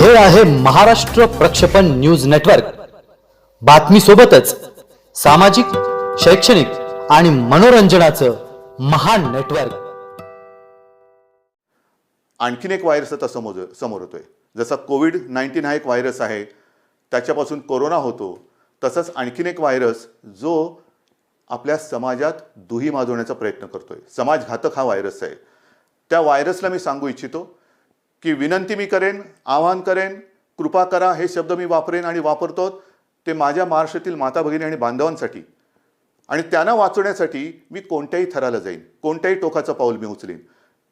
हे आहे महाराष्ट्र प्रक्षेपण न्यूज नेटवर्क. बातमी सोबतच सामाजिक शैक्षणिक आणि मनोरंजनाचं महान नेटवर्क. आणखीन एक व्हायरस आता समोर समोर होतोय. जसा कोविड नाईन्टीन हा एक व्हायरस आहे त्याच्यापासून कोरोना होतो तसंच आणखीन एक व्हायरस जो आपल्या समाजात दुही माजवण्याचा प्रयत्न करतोय. समाजघातक हा व्हायरस आहे. त्या व्हायरसला मी सांगू इच्छितो की विनंती मी करेन आवाहन करेन कृपा करा हे शब्द मी वापरेन आणि वापरतो ते माझ्या महाराष्ट्रातील माता भगिनी आणि बांधवांसाठी आणि त्यांना वाचवण्यासाठी मी कोणत्याही थराला जाईन कोणत्याही टोकाचं पाऊल मी उचलेन.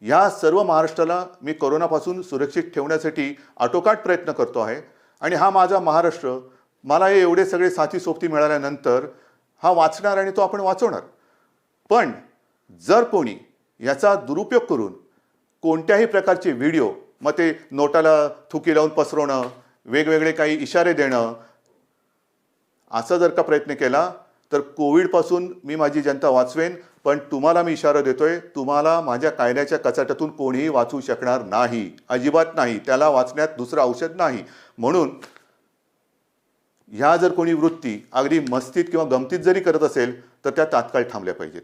ह्या सर्व महाराष्ट्राला मी कोरोनापासून सुरक्षित ठेवण्यासाठी आटोकाट प्रयत्न करतो आहे आणि हा माझा महाराष्ट्र मला हे एवढे सगळे साथी सोबती मिळाल्यानंतर हा वाचणार आणि तो आपण वाचवणार. पण जर कोणी याचा दुरुपयोग करून कोणत्याही प्रकारचे व्हिडिओ मग ते नोटाला थुकी लावून पसरवणं वेगवेगळे काही इशारे देणं असा जर का प्रयत्न केला तर कोविडपासून मी माझी जनता वाचवेन पण तुम्हाला मी इशारा देतोय तुम्हाला माझ्या कायद्याच्या कचाट्यातून कोणीही वाचू शकणार नाही. अजिबात नाही. त्याला वाचण्यात दुसरं औषध नाही. म्हणून ह्या जर कोणी वृत्ती अगदी मस्तीत किंवा गमतीत जरी करत असेल तर त्या तात्काळ थांबल्या पाहिजेत.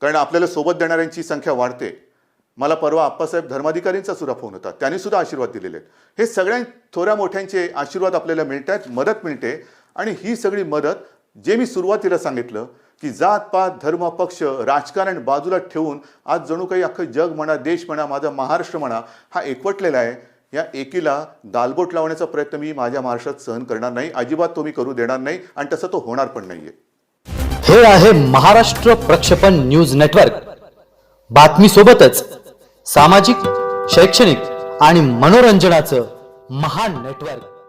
कारण आपल्याला सोबत देणाऱ्यांची संख्या वाढते. मला परवा आप्पासाहेब धर्माधिकारींचा सुद्धा फोन होता. त्यांनी सुद्धा आशीर्वाद दिलेले आहेत. हे सगळ्या थोड्या मोठ्यांचे आशीर्वाद आपल्याला मिळत आहेत मदत मिळते. आणि ही सगळी मदत जे मी सुरुवातीला सांगितलं की जात पात धर्म पक्ष राजकारण बाजूला ठेवून आज जणू काही अख्खं जग म्हणा देश म्हणा माझा महाराष्ट्र म्हणा हा एकवटलेला आहे. या एकीला दालबोट लावण्याचा प्रयत्न मी माझ्या महाराष्ट्रात सहन करणार नाही. अजिबात तो मी करू देणार नाही आणि तसं तो होणार पण नाहीये. हे आहे महाराष्ट्र प्रक्षेपण न्यूज नेटवर्क. बातमी सोबतच सामाजिक शैक्षणिक आणि मनोरंजनाचं महान नेटवर्क